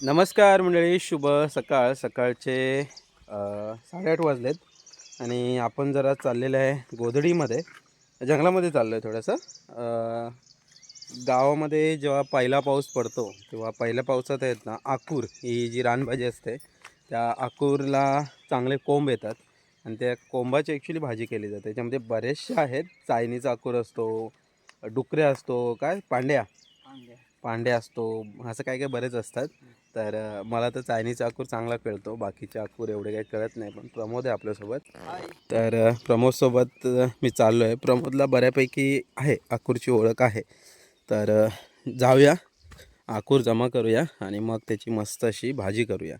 नमस्कार मंडळी शुभ सकाळ. सकाळचे साडेआठ वाजलेत आणि आपण जरा चाललेलं आहे गोधडीमध्ये. जंगलामध्ये चाललो आहे थोडंसं गावामध्ये जेव्हा पहिला पाऊस पडतो तेव्हा पहिल्या पावसात आहेत ना आकूर ही जी रानभाजी असते त्या आकूरला चांगले कोंब येतात आणि त्या कोंबाची ॲक्च्युली भाजी केली जाते. त्याच्यामध्ये बरेचशा आहेत चायनीचा आकूर असतो डुकरे असतो काय? पांड्या. पांड्या. असतो असं काय काय बरेच असतात. तर मला तर चायनीज आकूर चांगला कळतो. बाकीचे आकूर एवढे काही कळत नाही पण प्रमोद आहे आपल्यासोबत. तर प्रमोदसोबत मी चाललो आहे प्रमोदला बऱ्यापैकी आहे आकूरची ओळख आहे. तर जाऊया. आकूर जमा करूया आणि मग त्याची मस्त अशी भाजी करूया.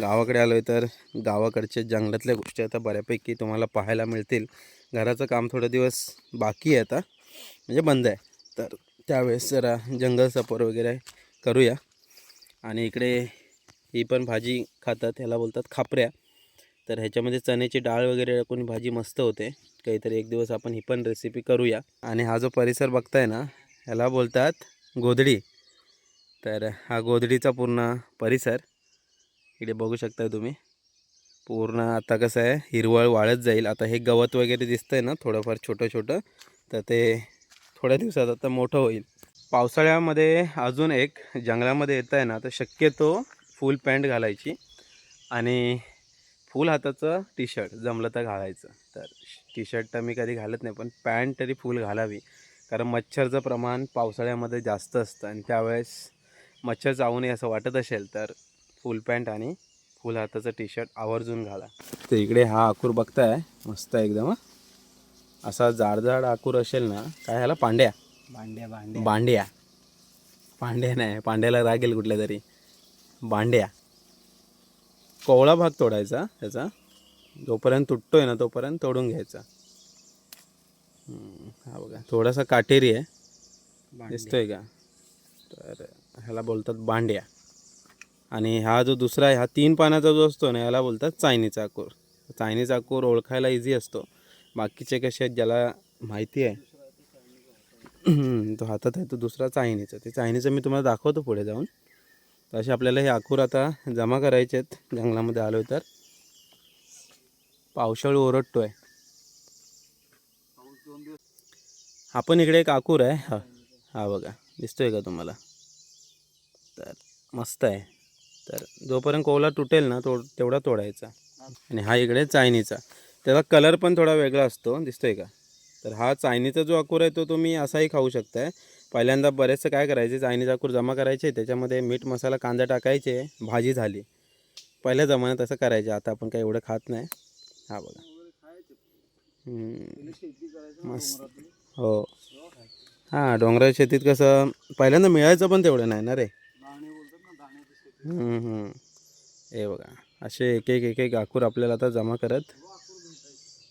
गावाकडे आलो आहे तर गावाकडच्या जंगलातल्या गोष्टी आता बऱ्यापैकी तुम्हाला पाहायला मिळतील. घराचं काम थोडं दिवस बाकी आहे आता. म्हणजे बंद आहे. तर त्यावेळेस जरा जंगल सफर वगैरे करूया. आणि इकडे ही पण भाजी खातात ह्याला बोलतात खापऱ्या. तर ह्याच्यामध्ये चण्याची डाळ वगैरे टाकून भाजी मस्त होते. काहीतरी एक दिवस आपण ही पण रेसिपी करूया. आणि हा जो परिसर बघताय ना ह्याला बोलतात गोधडी. तर हा गोधडीचा पूर्ण परिसर. इकडे बघू शकताय तुम्ही. पूर्ण आता कसं आहे हिरवळ वाळत जाईल. आता हे गवत वगैरे दिसतंय ना थोडंफार छोटं छोटं तर ते थोड्या दिवसात आता मोठं होईल. पावसाळ्यामध्ये अजून एक जंगलामध्ये येत आहे ना तर शक्यतो फुल पॅन्ट घालायची आणि फुल हाताचं टी शर्ट जमलं तर घालायचं. तर टी शर्ट तर मी कधी घालत नाही पण पॅन्ट तरी फुल घालावी. कारण मच्छरचं प्रमाण पावसाळ्यामध्ये जास्त असतं आणि त्यावेळेस मच्छर चावू नये असं वाटत असेल तर फुल पॅन्ट आणि फुल हाताचं टी शर्ट आवर्जून घाला. तर इकडे हा आकूर बघताय मस्त आहे एकदम असा असा जाडजाड आकूर असेल ना काय ह्याला पांड्या भांड्या भांड्या. बांड्या पांड्या नाही पांड्याला रागेल कुठल्या तरी. बांड्या कोवळा भाग तोडायचा त्याचा जोपर्यंत तुटतोय ना तोपर्यंत तोडून घ्यायचा. हा बघा थोडासा काटेरी आहे. भांड्या. दिसतोय का? तर ह्याला बोलतात बांड्या आणि हा जो दुसरा आहे हा तीन पानाचा जो असतो ना ह्याला बोलतात चायनीज चाकूर चायनीज चाकूर ओळखायला इझी असतो. बाकीचे कसे आहेत ज्याला माहिती आहे तो हातात आहे तो दुसरा चायनीचा. ते चायनीचं मी तुम्हाला दाखवतो पुढे जाऊन. तर असे आपल्याला हे आखूर आता जमा करायचे आहेत जंगलामध्ये आलो तर. पावसाळू ओरडतो हा पण इकडे एक आकूर आहे. हा हा बघा दिसतोय का तुम्हाला? तर मस्त आहे. तर जोपर्यंत कोवला तुटेल ना तो तेवढा तोडायचा. आणि हा इकडे चायनीचा. त्याचा कलर पण थोडा वेगळा असतो. दिसतोय का? तर हा चायनीचा जो अकूर आहे तो तुम्ही असाही खाऊ शकताय. पहिल्यांदा बरेचसं काय करायचे चायनीचा अकूर जमा करायचे त्याच्यामध्ये मीठ मसाला कांदा टाकायचे भाजी झाली. पहिल्या जमान्यात असं करायचे आता आपण काही एवढं खात नाही. हा बघा. मस्त. हो. हां डोंगराच्या शेतीत कसं पहिल्यांदा मिळायचं पण तेवढं नाही ना रे. हे बघा असे एक एक एक एक आकूर आपल्याला आता जमा करत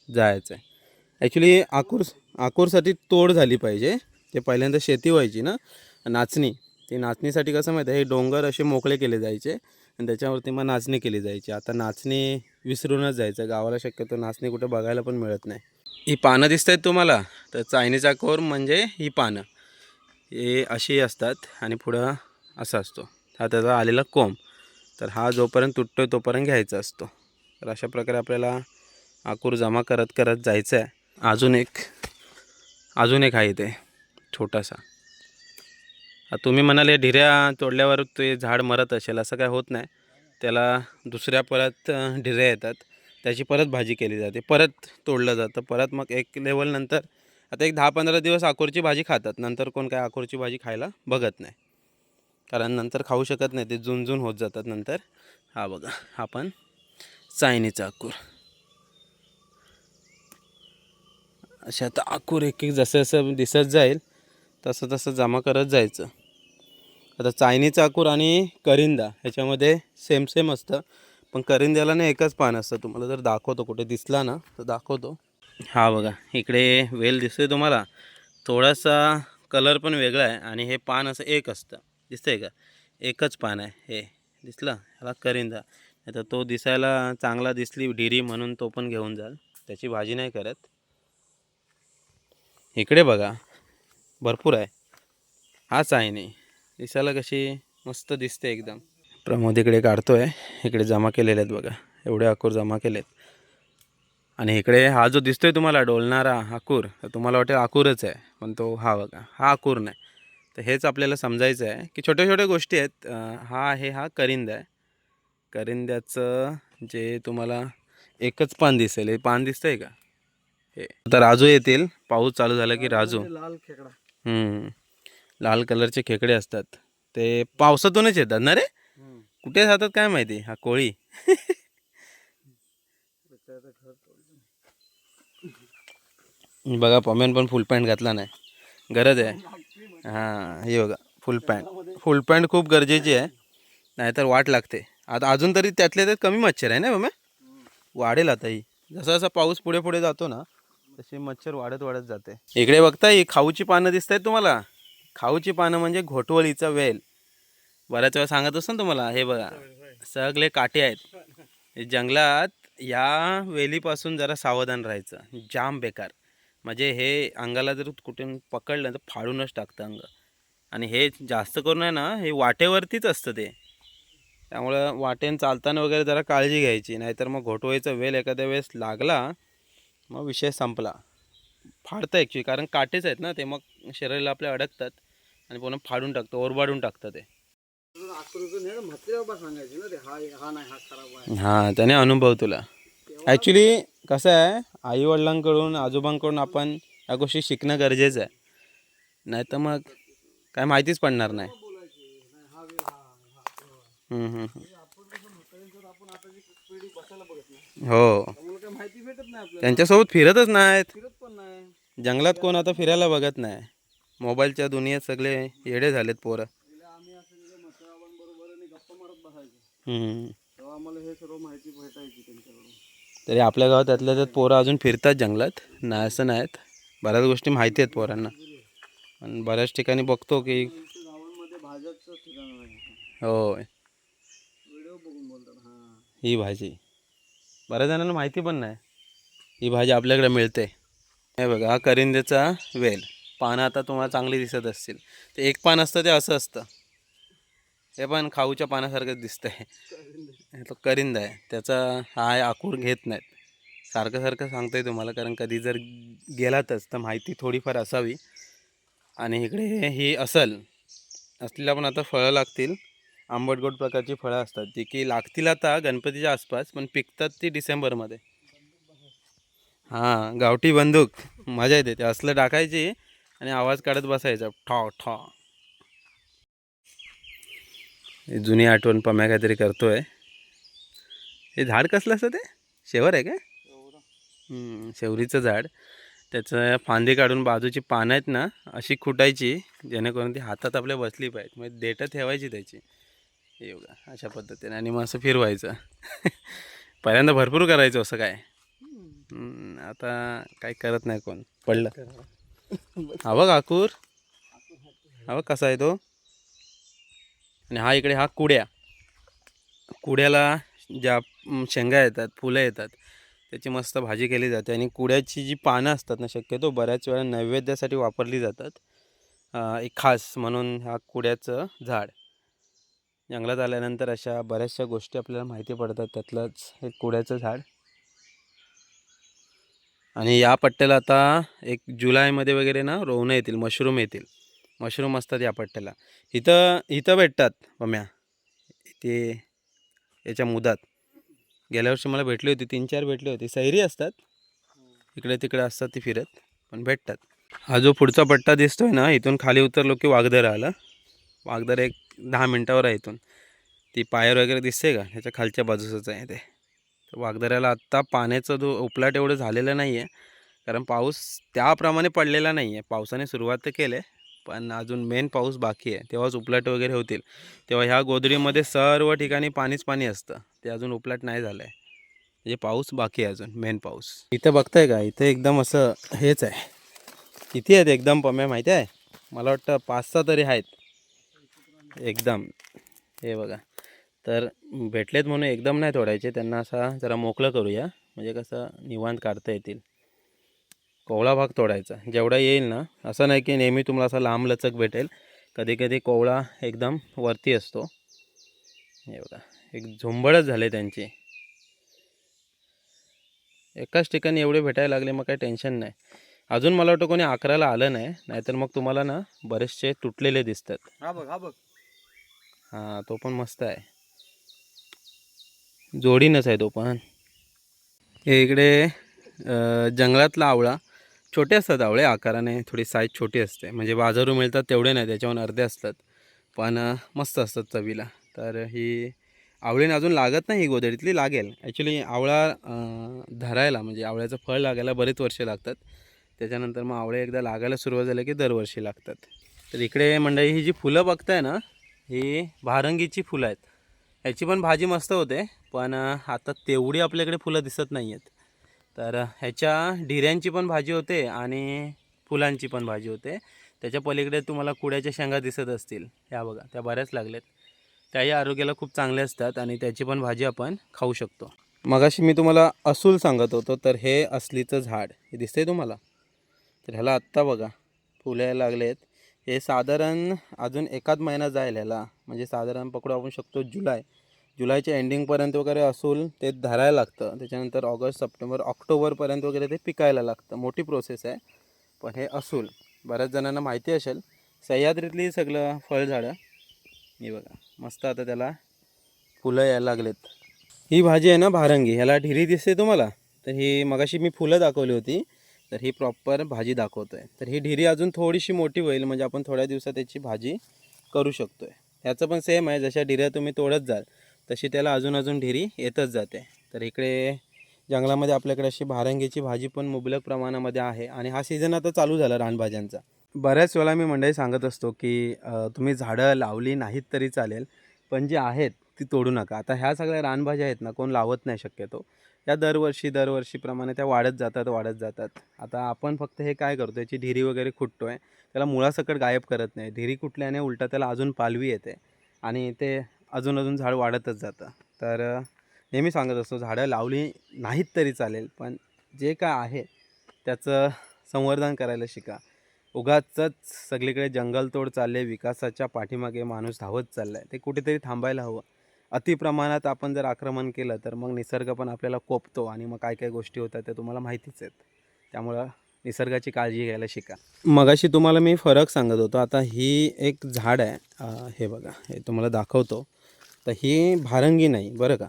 जायचं आहे ॲक्च्युली आकूर आकूरसाठी तोड झाली पाहिजे. ते पहिल्यांदा शेती व्हायची ना. नाचणी. ती नाचणीसाठी कसं माहिती आहे? हे डोंगर असे मोकळे केले जायचे. आणि त्याच्यावरती मग नाचणी केली जायची. आता नाचणी विसरूनच जायचं. गावाला शक्यतो नाचणी कुठे बघायला पण मिळत नाही. ही पानं दिसत आहेत तुम्हाला? तर चायनीज आकोर म्हणजे ही पानं. हे अशी असतात आणि पुढं असा असतो. हा त्याचा आलेला कोंब. तर हा जोपर्यंत तुटतोय तोपर्यंत घ्यायचा असतो. तर अशा प्रकारे आपल्याला आकूर जमा करत करत जायचं आहे अजून एक अजून एक आहे इथे छोटासा. तुम्ही म्हणाले ढिऱ्या तोडल्यावर ते झाड मरत असेल असं काय होत नाही. त्याला दुसऱ्या परत ढिऱ्या येतात. त्याची परत भाजी केली जाते. परत तोडलं जातं. परत मग एक लेवल नंतर आता एक दहा पंधरा दिवस आकूरची भाजी खातात. नंतर कोण काय आकूरची भाजी खायला बघत नाही. कारण नंतर खाऊ शकत नाही. ते झुंजून होत जातात नंतर. हा बघा आपण चायनीचा आकूर. असे आता आकूर एक एक जसं जसं दिसत जाईल तसं तसं जमा करत जायचं. आता चायनीज आकूर आणि करिंदा ह्याच्यामध्ये सेम सेम असतं. पण करिंद्याला ना एकच पान असतं. तुम्हाला जर दाखवतो कुठे दिसला ना तर दाखवतो. हा बघा इकडे वेल दिसतोय तुम्हाला. थोडासा कलर पण वेगळा आहे आणि हे पान असं एक असतं. दिसतंय का? एकच पान आहे. हे दिसलं? ह्याला करिंदा. नाही तर तो दिसायला चांगला दिसली डिरी म्हणून तो पण घेऊन जाल. त्याची भाजी नाही करत. इकडे बघा. भरपूर आहे. हाच आहे नाही. दिसायला कशी मस्त दिसते एकदम. प्रमोद इकडे काढतोय. इकडे जमा केलेले आहेत बघा. एवढे अकूर जमा केलेत. आणि इकडे हा जो दिसतोय तुम्हाला डोलणारा आकूर तर तुम्हाला वाटेल आकूरच आहे. पण तो हा बघा. हा आकूर नाही. तर हेच आपल्याला समजायचं आहे की छोट्या छोट्या गोष्टी आहेत. हा आहे हा करिंद आहे. करिंद्याचं जे तुम्हाला एकच पान दिसेल. हे पान दिसतंय का? आता राजू येतील. पाऊस चालू झाला की राजू. लाल खेकडा. हम्म. लाल कलरचे खेकडे असतात. ते पावसातूनच येतात ना रे? कुठे जातात काय माहिती? हा कोळी. बघा पमेन पण फुल पॅन्ट घातला नाही. गरज आहे. हां हे बघा फुल पॅन्ट. फुल पॅन्ट खूप गरजेची आहे. नाहीतर वाट लागते. आता अजून तरी त्यातल्या त्यात कमी मच्छर आहे ना मम्या वाढेल आता ही. जसा जसा पाऊस पुढे पुढे जातो ना तशी मच्छर वाढत वाढत जाते. इकडे बघता ही खाऊची पानं दिसत आहेत तुम्हाला? खाऊची पानं म्हणजे घोटवळीचा वेल. बऱ्याच वेळा सांगत असतो ना तुम्हाला हे बघा सगळे काटे आहेत. जंगलात या वेलीपासून जरा सावधान राहायचं. जाम बेकार. म्हणजे हे अंगाला जर कुठून पकडलं तर फाडूनच टाकतं अंग. आणि हे जास्त करून आहे ना हे वाटेवरतीच असतं ते. त्यामुळं वाटेन चालताना वगैरे जरा काळजी घ्यायची. नाहीतर मग घोटवायचा वेल एखाद्या वेळेस लागला मग विषय संपला. फाडतं ॲक्च्युली कारण काटेच आहेत ना ते मग शरीराला आपल्या अडकतात आणि पुन्हा फाडून टाकतं ओरबाडून टाकतं ते. हां त्याने अनुभव तुला. ॲक्च्युली कसं आहे आईवडिलांकडून आजोबांकडून आपण या गोष्टी शिकणं गरजेचं आहे. नाही तर मग काय माहितीच पडणार नाही. हो. त्यामुळे काय माहिती भेटत नाही आपल्याला. त्यांच्यासोबत फिरतच नाहीत. फिरत पण नाही. जंगलात कोण आता फिरायला बघत नाही. मोबाईलच्या दुनियेत सगळे येडे झालेत पोरं. पहिले आम्ही असं तिथे म्हात्रेबाबांबरोबर आणि गप्पा मारत बसायचो. हम्म. तेव्हा आम्हाला हे सर्व माहिती भेटायची त्यांच्याकडून. तरी आपल्या गावात त्यातल्या त्यात पोरं अजून फिरतात जंगलात. नाही असं नाहीत. बऱ्याच गोष्टी माहिती आहेत पोरांना. पण बऱ्याच ठिकाणी बघतो की गावांमध्ये भाज्याचं ठिकाण नाही बोलतात ही भाजी. बऱ्याच जणांना माहिती पण नाही. ही भाजी आपल्याकडे मिळते. हे बघा हा करिंदेचा वेल. पानं आता तुम्हाला चांगली दिसत असतील. ते एक पान असतं ते असं असतं. हे पण खाऊच्या पानासारखंच दिसतं आहे तो करिंद आहे. त्याचा हा आकूर घेत नाहीत. सारखं सारखं सांगतोय तुम्हाला कारण कधी जर गेलातच तर माहिती थोडीफार असावी. आणि इकडे ही असल असलेला पण आता फळं लागतील. आंबट गोड प्रकारची फळं असतात जी की लागतील आता गणपतीच्या आसपास पण पिकतात ती डिसेंबरमध्ये. हां गावठी बंदूक. मजा येते ते असलं टाकायची आणि आवाज काढत बसायचा. ठॉ ठॉ. जुनी आठवण पम्या काहीतरी करतोय. हे झाड कसलं असतं ते? शेवर आहे का शेवरीचं झाड. त्याचं फांदी काढून बाजूची पानं आहेत ना अशी खुटायची जेणेकरून ती हातात आपल्या बसली पाहिजे म्हणजे देठं ठेवायची त्याची. हे बघा अशा पद्धतीने. आणि मग असं फिरवायचं. पहिल्यांदा भरपूर करायचं असं काय. आता काही करत नाही कोण. पडलं. हा बघ आकूर. हा बघ कसा आहे तो. आणि हा इकडे हा कुड्या. कुड्याला ज्या शेंगा येतात फुलं येतात त्याची मस्त भाजी केली जाते. आणि कुड्याची जी पानं असतात ना शक्यतो बऱ्याच वेळा नैवेद्यासाठी वापरली जातात. एक खास म्हणून ह्या कुड्याचं झाड. जंगलात आल्यानंतर अशा बऱ्याचशा गोष्टी आपल्याला माहिती पडतात. त्यातलंच एक कुड्याचं झाड. आणि या पट्ट्याला आता एक जुलैमध्ये वगैरे ना रोवणं येतील मशरूम येतील. मशरूम असतात या पट्ट्याला. इथं इथं भेटतात पम्या ते याच्या मुदात. गेल्या वर्षी मला भेटली होती तीन चार भेटली होती. सैरी असतात. इकडे तिकडे असतात ती फिरत पण भेटतात. हा जो पुढचा पट्टा दिसतोय ना इथून खाली उतरलो की वागदर आलं. वागदर एक दहा मिनटावर आहे इथून. ती पायर वगैरे दिसते का? ह्याच्या खालच्या बाजूसच आहे ते. तर वागदऱ्याला आत्ता पाण्याचा जो उपलाट एवढं झालेलं नाही आहे कारण पाऊस त्याप्रमाणे पडलेला नाही आहे पावसाने सुरुवात तर केली आहे पण अजून मेन पाऊस बाकी आहे. तेव्हाच उपलाट वगैरे होतील. तेव्हा ह्या गोदडीमध्ये सर्व ठिकाणी पाणीच पाणी असतं. ते अजून उपलाट नाही झालं आहे म्हणजे पाऊस बाकी आहे अजून मेन पाऊस. इथं बघताय का? इथं एकदम असं हेच आहे. किती आहेत एकदम पम्या? माहिती आहे? मला वाटतं पाच सहा तरी आहेत. एकदम. हे बघा. तर भेटलेत म्हणून एकदम नाही तोडायचे. त्यांना असा जरा मोकळं करूया. म्हणजे कसं निवांत काढता येतील. कोवळा भाग तोडायचा. जेवढा येईल ना असं नाही की नेहमी तुम्हाला असा लांब लचक भेटेल. कधी कधी कोवळा एकदम वरती असतो. हे बघा. एक झुंबडच झाले त्यांची. एकाच ठिकाणी एवढे भेटायला लागले मग काही टेन्शन नाही. अजून मला वाटतं कोणी अकराला आलं नाही. नाहीतर मग तुम्हाला ना बरेचसे तुटलेले दिसतात. हा बघ हा बघ. हां तो पण मस्त आहे. जोडीनच आहे तो पण. हे इकडे जंगलातला आवळा छोटे असतात आवळे आकाराने थोडी साईज छोटी असते. म्हणजे बाजारू मिळतात तेवढे नाही त्याच्याहून अर्धे असतात. पण मस्त असतात चवीला. तर ही आवळीने अजून लागत नाही ही गोदडीतली लागेल. ॲक्च्युली आवळा धरायला म्हणजे आवळ्याचं फळ लागायला बरेच वर्षे लागतात. त्याच्यानंतर मग आवळे एकदा लागायला सुरुवात झाली की दरवर्षी लागतात. तर इकडे मंडळी ही जी फुलं बघताय ना ही भारंगीची फुलं आहेत. ह्याची पण भाजी मस्त होते पण आता तेवढी आपल्याकडे फुलं दिसत नाही आहेत तर ह्याच्या ढिऱ्यांची पण भाजी होते आणि फुलांची पण भाजी होते. त्याच्या पलीकडे तुम्हाला कुड्याच्या शेंगा दिसत असतील. ह्या बघा त्या बऱ्याच लागल्यात. त्याही आरोग्याला खूप चांगले असतात आणि त्याची पण भाजी आपण खाऊ शकतो. मगाशी मी तुम्हाला असूल सांगत होतो तर हे असलीचं झाड. हे दिसतंय तुम्हाला? तर ह्याला आत्ता बघा फुलं यायला लागलेत. हे साधारण अजून एकाच महिना जाईल ह्याला म्हणजे साधारण पकडू आपण शकतो जुलै. जुलैच्या एंडिंगपर्यंत वगैरे असूल ते धरायला लागतं. त्याच्यानंतर ऑगस्ट सप्टेंबर ऑक्टोबरपर्यंत वगैरे ते पिकायला लागतं. मोठी प्रोसेस आहे. पण हे असूल बऱ्याच जणांना माहिती असेल सह्याद्रीतली सगळं फळझाडं. हे बघा मस्त आता त्याला फुलं यायला लागलेत. ही भाजी आहे ना भारंगी. ह्याला ढिरी दिसते तुम्हाला? तर ही मगाशी मी फुलं दाखवली होती. तर ही प्रॉपर भाजी दाखवतो आहे तर ही ढिरी अजून थोडीशी मोठी होईल म्हणजे आपण थोड्या दिवसात त्याची भाजी करू शकतो आहे ह्याचं पण सेम आहे जशा ढिऱ्या तुम्ही तोडत जाल तशी त्याला अजून अजून ढिरी येतच जाते. तर इकडे जंगलामध्ये आपल्याकडे अशी भारंगीची भाजी पण मुबलक प्रमाणामध्ये आहे आणि हा सीझन आता चालू झाला रानभाज्यांचा. बऱ्याच वेळा मी मंडळी सांगत असतो की तुम्ही झाडं लावली नाहीत तरी चालेल पण जी आहेत ती तोडू नका. आता ह्या सगळ्या रानभाज्या आहेत ना कोण लावत नाही शक्यतो. त्या दरवर्षी दरवर्षीप्रमाणे त्या वाढत जातात वाढत जातात. आता आपण फक्त हे काय करतो याची ढिरी वगैरे खुटतो आहे त्याला मुळासकट गायब करत नाही. ढिरी कुटल्याने उलटा त्याला अजून पालवी येते आणि ते अजून अजून झाड वाढतच जातं. तर नेहमी सांगत असतो झाडं लावली नाहीत तरी चालेल पण जे काय आहे त्याचं संवर्धन करायला शिका. उगाचच सगळीकडे जंगलतोड चालले विकासाच्या पाठीमागे माणूस धावत चालला आहे ते कुठेतरी थांबायला हवं. अतिप्रमाणात आपण जर आक्रमण केलं तर मग निसर्ग पण आपल्याला कोपतो आणि मग काय काय गोष्टी होतात त्या तुम्हाला माहितीच आहेत. त्यामुळं निसर्गाची काळजी घ्यायला शिका. मगाशी तुम्हाला मी फरक सांगत होतो. आता ही एक झाड आहे हे बघा हे तुम्हाला दाखवतो. तर ही भारंगी नाही बरं का?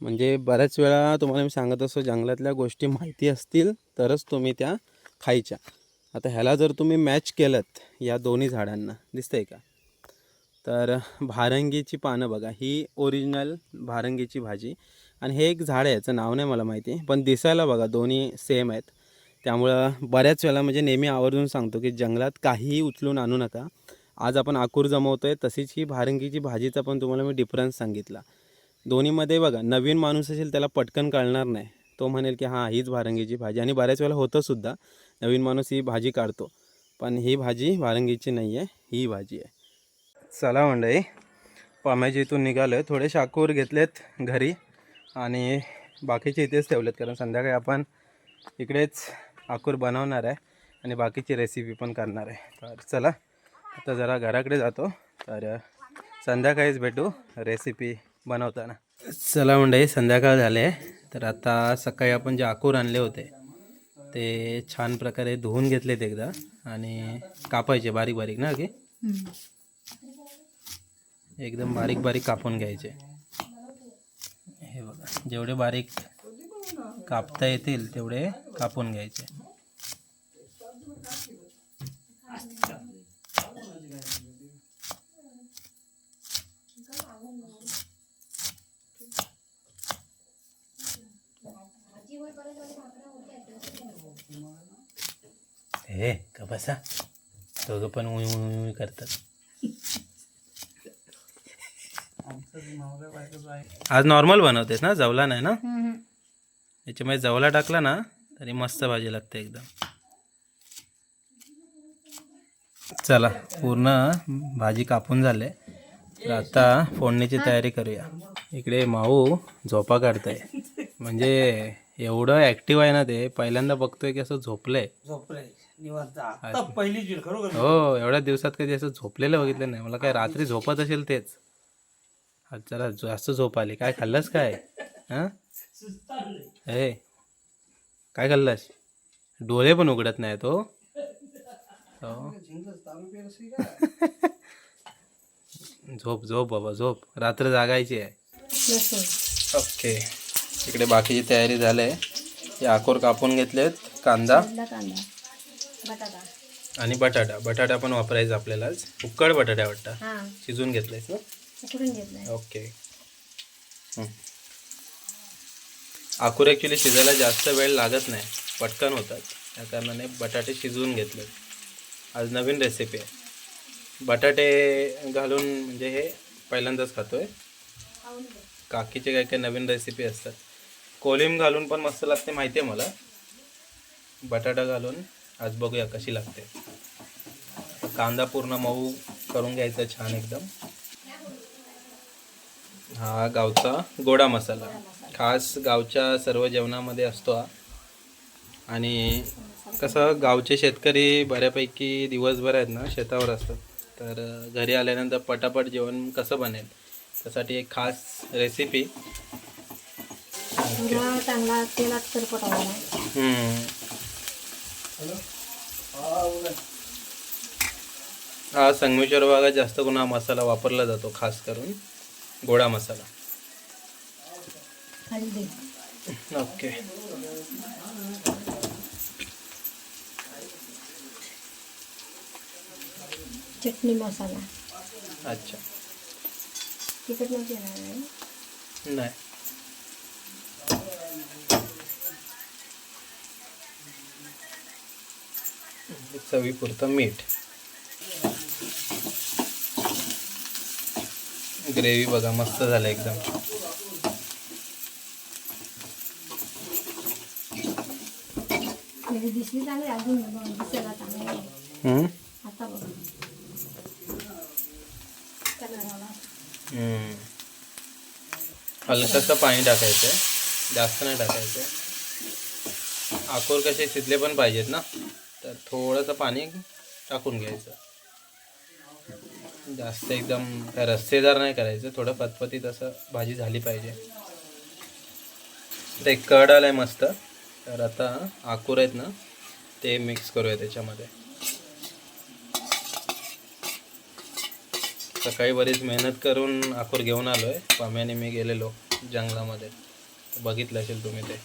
म्हणजे बऱ्याच वेळा तुम्हाला मी सांगत असतो जंगलातल्या गोष्टी माहिती असतील तरच तुम्ही त्या खायच्या. आता ह्याला जर तुम्ही मॅच केलं या दोन्ही झाडांना दिसतंय का? तर भारंगीची पानं बघा ही ओरिजिनल भारंगीची भाजी. आणि हे एक झाड आहे याचं नाव नाही मला माहिती पण दिसायला बघा दोन्ही सेम आहेत. त्यामुळं बऱ्याच वेळा म्हणजे नेहमी आवर्जून सांगतो की जंगलात काहीही उचलून आणू नका. आज आपण आकूर जमवतो आहे तशीच ही भारंगीची भाजीचा पण तुम्हाला मी डिफरन्स सांगितला. दोन्हीमध्ये बघा नवीन माणूस असेल त्याला पटकन कळणार नाही. तो म्हणेल की हां हीच भारंगीची भाजी. आणि बऱ्याच वेळेला होतंसुद्धा नवीन माणूस ही भाजी काढतो. पण ही भाजी भारंगीची नाही आहे ही भाजी आहे. चला मंडळी पाम्याच्या इथून निघालो आहे थोडे शाकूर घेतलेत घरी आणि बाकीचे इथेच ठेवलेत कारण संध्याकाळी आपण इकडेच आकूर बनवणार आहे आणि बाकीची रेसिपी पण करणार आहे. तर चला आता जरा घराकडे जातो. तर संध्याकाळीच भेटू रेसिपी बनवताना. चला मंडळी संध्याकाळ झाले तर आता सकाळी आपण जे आकूर आणले होते ते छान प्रकारे धुवून घेतलेत एकदा आणि कापायचे बारीक बारीक ना की एकदम बारीक बारीक कापून घ्यायचे. हे बघा जेवढे बारीक कापता येतील तेवढे कापून घ्यायचे. हे का बसा? दोघं पण उई उई उई करतात. आज नॉर्मल बनवतेस ना? जवला नाही ना? याच्यामध्ये जवला टाकला ना तरी मस्त भाजी लागते एकदम. चला पूर्ण भाजी कापून झाले. तर आता फोडणीची तयारी करूया. इकडे माऊ झोपा काढताय. म्हणजे एवढं ॲक्टिव्ह आहे ना ते पहिल्यांदा बघतोय की असं झोपलंय. हो एवढ्या दिवसात कधी असं झोपलेलं बघितलं नाही. मला काय रात्री झोपत असेल तेच. आज जरा जास्त झोप आली. काय खाल्लंस काय? हां? ए काय खाल्लंस? डोळे पण उघडत नाही तो हो. झोप झोप बाबा झोप. रात्र जागायची आहे. ओके. इकडे बाकीची तयारी झाली आहे. हे आकोर कापून घेतलेत. कांदा. आणि बटाटा. बटाटा पण वापरायचा आपल्याला उक्कड बटाटा वाटतं. हां. शिजून घेतलायस ना? उकडून ओके. हं. ॲक्च्युली शिजायला जास्त वेळ लागत नाही. पटकन होतात. त्या कारणाने बटाटे शिजवून घेतले आज नवीन रेसिपी आहे. बटाटे घालून म्हणजे हे पहिल्यांदाच खातो आहे काकीचे काय काय नवीन रेसिपी असतात. कोलिम घालून पण मस्त लागते माहिती आहे मला. बटाटा घालून आज बघूया कशी लागते. कांदा पूर्ण मऊ करून घ्यायचा छान एकदम. हा गावचा गोडा मसाला. खास गावच्या सर्व जेवणामध्ये असतो हा. आणि कसं गावचे शेतकरी बऱ्यापैकी दिवसभर आहेत ना शेतावर असतात. तर घरी आल्यानंतर पटापट जेवण कसं बनेल त्यासाठी एक खास रेसिपी चांगला तेलात हा संगमेश्वर भागात जास्त हा मसाला वापरला जातो खास करून. गोडा मसाला. ओके. चटणी मसाला. अच्छा. तिखट नाही. चवीपुरतं मीठ. ग्रेव्ही बघा मस्त झालं एकदम. म्हणजे. हलकंसं पाणी टाकायचं जास्त नाही टाकायचं आकोर कसे शिजले पण पाहिजेत ना. तर थोडंसं पाणी टाकून घ्यायचं. जास्त एकदम रस्तेदार रस्सेदार नाही करायचं थोडं पतपतीत असं भाजी झाली पाहिजे. ते कड आलं आहे मस्त. तर आता आकूर आहेत ना ते मिक्स करूया त्याच्यामध्ये. सकाळी बरीच मेहनत करून आकूर घेऊन आलो आहे पाम्याने मी गेलेलो जंगलामध्ये. बघितलं असेल तुम्ही ते.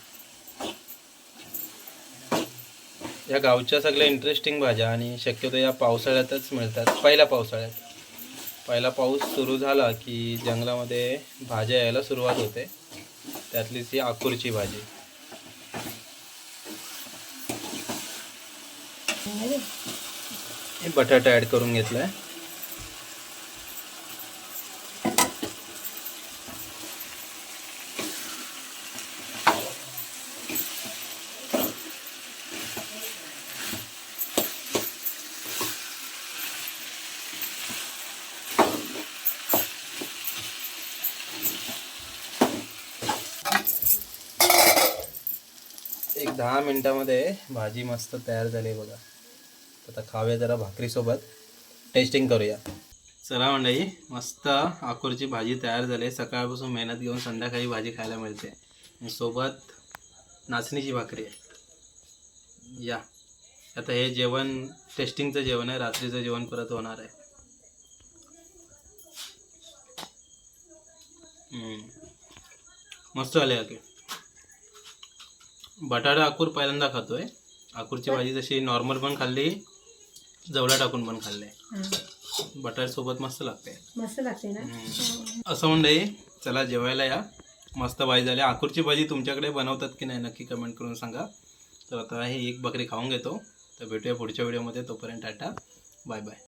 या गावच्या सगळ्या इंटरेस्टिंग भाज्या आणि शक्यतो या पावसाळ्यातच मिळतात. पहिल्या पावसाळ्यात. पहिला पाऊस सुरू झाला की जंगलामध्ये भाज्या यायला सुरुवात होते. त्यातलीच ही आकूरची भाजी. बटाटा ॲड करून घेतलाय. आहे दहा मिनटामध्ये भाजी मस्त तयार झाली बघा. आता खाऊया जरा भाकरीसोबत. टेस्टिंग करूया. चला मंडळी मस्त आकुरची भाजी तयार झाली. सकाळपासून मेहनत घेऊन संध्याकाळी भाजी खायला मिळते. आणि सोबत नाचणीची भाकरी आहे. या. आता हे जेवण टेस्टिंगचं जेवण आहे. रात्रीचं जेवण परत होणार आहे. मस्त झाले आके. बटाटा आकूर पहिल्यांदा खातोय. आकूरची भाजी जशी नॉर्मल पण खाल्ली जवळा टाकून पण खाल्ले. बटाट्यासोबत मस्त लागते. मस्त लागते ना. असं मंडळी चला जेवायला या. मस्त भाजी झाली. आकूरची भाजी तुमच्याकडे बनवतात की नाही नक्की कमेंट करून सांगा. तर आता हे एक बकरी खाऊन घेतो. तर भेटूया पुढच्या व्हिडिओमध्ये तोपर्यंत टाटा. Bye bye